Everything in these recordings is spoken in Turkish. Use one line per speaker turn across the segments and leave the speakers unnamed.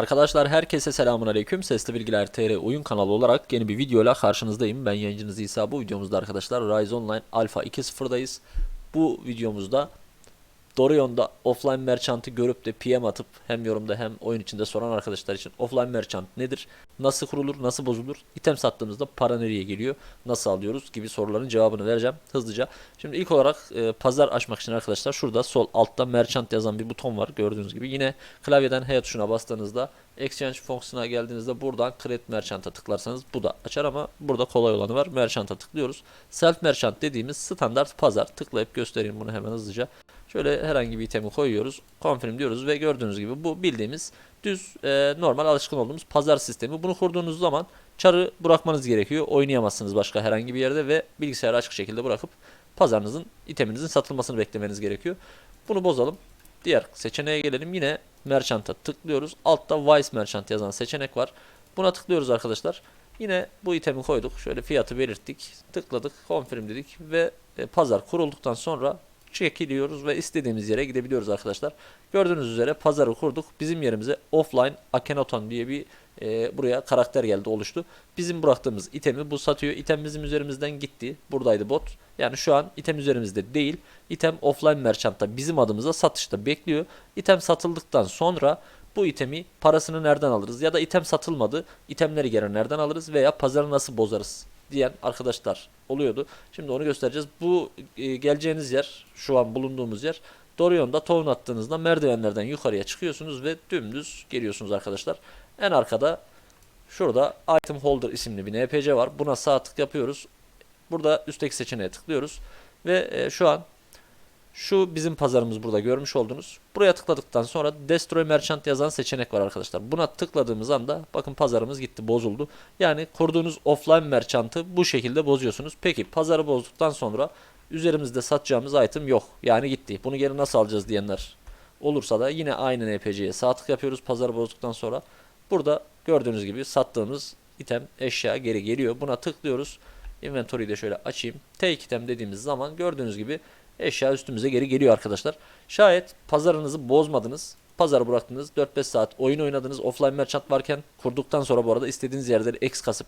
Arkadaşlar herkese selamun aleyküm. Sesli Bilgiler TR oyun kanalı olarak yeni bir videoyla karşınızdayım. Ben yayıncınız İsa. Bu videomuzda arkadaşlar Rise Online Alpha 2.0'dayız. Bu videomuzda Dorion'da offline merchant'ı görüp de PM atıp hem yorumda hem oyun içinde soran arkadaşlar için offline merchant nedir? Nasıl kurulur? Nasıl bozulur? İtem sattığımızda para nereye geliyor? Nasıl alıyoruz? Gibi soruların cevabını vereceğim hızlıca. Şimdi ilk olarak e, pazar açmak için arkadaşlar şurada sol altta merchant yazan bir buton var gördüğünüz gibi. Yine klavyeden H tuşuna bastığınızda Exchange fonksiyonuna geldiğinizde buradan Create Merchant'a tıklarsanız bu da açar ama burada kolay olanı var. Merchant'a tıklıyoruz. Self Merchant dediğimiz standart pazar. Tıklayıp göstereyim bunu hemen hızlıca. Şöyle herhangi bir itemi koyuyoruz. Confirm diyoruz ve gördüğünüz gibi bu bildiğimiz düz e, normal alışkın olduğumuz pazar sistemi. Bunu kurduğunuz zaman çarı bırakmanız gerekiyor. Oynayamazsınız başka herhangi bir yerde ve bilgisayarı açık şekilde bırakıp pazarınızın iteminizin satılmasını beklemeniz gerekiyor. Bunu bozalım. Diğer seçeneğe gelelim. Yine Merchant'a tıklıyoruz. Altta Vice Merchant yazan seçenek var. Buna tıklıyoruz arkadaşlar. Yine bu itemi koyduk. Şöyle fiyatı belirttik. Tıkladık. Confirm dedik ve e, pazar kurulduktan sonra çekiliyoruz ve istediğimiz yere gidebiliyoruz arkadaşlar. Gördüğünüz üzere pazarı kurduk. Bizim yerimize offline Akhenaton diye bir e, buraya karakter geldi oluştu. Bizim bıraktığımız itemi bu satıyor. İtem bizim üzerimizden gitti. Buradaydı bot. Yani şu an item üzerimizde değil. İtem offline merchant'ta bizim adımıza satışta bekliyor. İtem satıldıktan sonra bu itemi parasını nereden alırız ya da item satılmadı. itemleri geri nereden alırız veya pazarı nasıl bozarız diyen arkadaşlar oluyordu. Şimdi onu göstereceğiz. Bu e, geleceğiniz yer, şu an bulunduğumuz yer Dorion'da tohum attığınızda merdivenlerden yukarıya çıkıyorsunuz ve dümdüz geliyorsunuz arkadaşlar. En arkada şurada Item Holder isimli bir NPC var. Buna sağ tık yapıyoruz. Burada üstteki seçeneğe tıklıyoruz. Ve e, şu an şu bizim pazarımız burada görmüş oldunuz. Buraya tıkladıktan sonra Destroy Merchant yazan seçenek var arkadaşlar. Buna tıkladığımız anda bakın pazarımız gitti bozuldu. Yani kurduğunuz offline merchant'ı bu şekilde bozuyorsunuz. Peki pazarı bozduktan sonra üzerimizde satacağımız item yok. Yani gitti. Bunu geri nasıl alacağız diyenler olursa da yine aynı NPC'ye sağ tık yapıyoruz pazarı bozduktan sonra. Burada gördüğünüz gibi sattığımız item eşya geri geliyor. Buna tıklıyoruz. Inventory'yi de şöyle açayım. Take item dediğimiz zaman gördüğünüz gibi eşya üstümüze geri geliyor arkadaşlar. Şayet pazarınızı bozmadınız. Pazarı bıraktınız 4-5 saat oyun oynadınız offline merchant varken kurduktan sonra bu arada istediğiniz yerleri X kasıp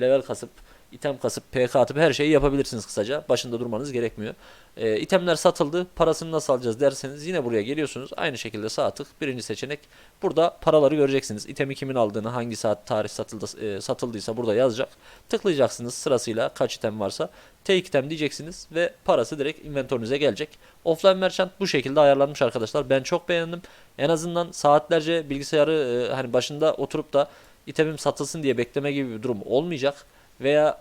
level kasıp item kasıp PK atıp her şeyi yapabilirsiniz kısaca. Başında durmanız gerekmiyor. E, itemler satıldı. Parasını nasıl alacağız derseniz yine buraya geliyorsunuz. Aynı şekilde sağ tık birinci seçenek. Burada paraları göreceksiniz. İtemi kimin aldığını, hangi saat tarih satıldı, e, satıldıysa burada yazacak. Tıklayacaksınız sırasıyla kaç item varsa. Take item diyeceksiniz ve parası direkt inventörünüze gelecek. Offline merchant bu şekilde ayarlanmış arkadaşlar. Ben çok beğendim. En azından saatlerce bilgisayarı e, hani başında oturup da itemim satılsın diye bekleme gibi bir durum olmayacak. Veya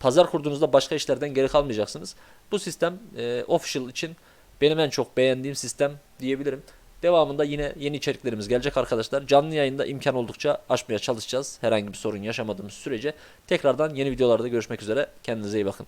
pazar kurduğunuzda başka işlerden geri kalmayacaksınız. Bu sistem e, official için benim en çok beğendiğim sistem diyebilirim. Devamında yine yeni içeriklerimiz gelecek arkadaşlar. Canlı yayında imkan oldukça açmaya çalışacağız. Herhangi bir sorun yaşamadığımız sürece. Tekrardan yeni videolarda görüşmek üzere. Kendinize iyi bakın.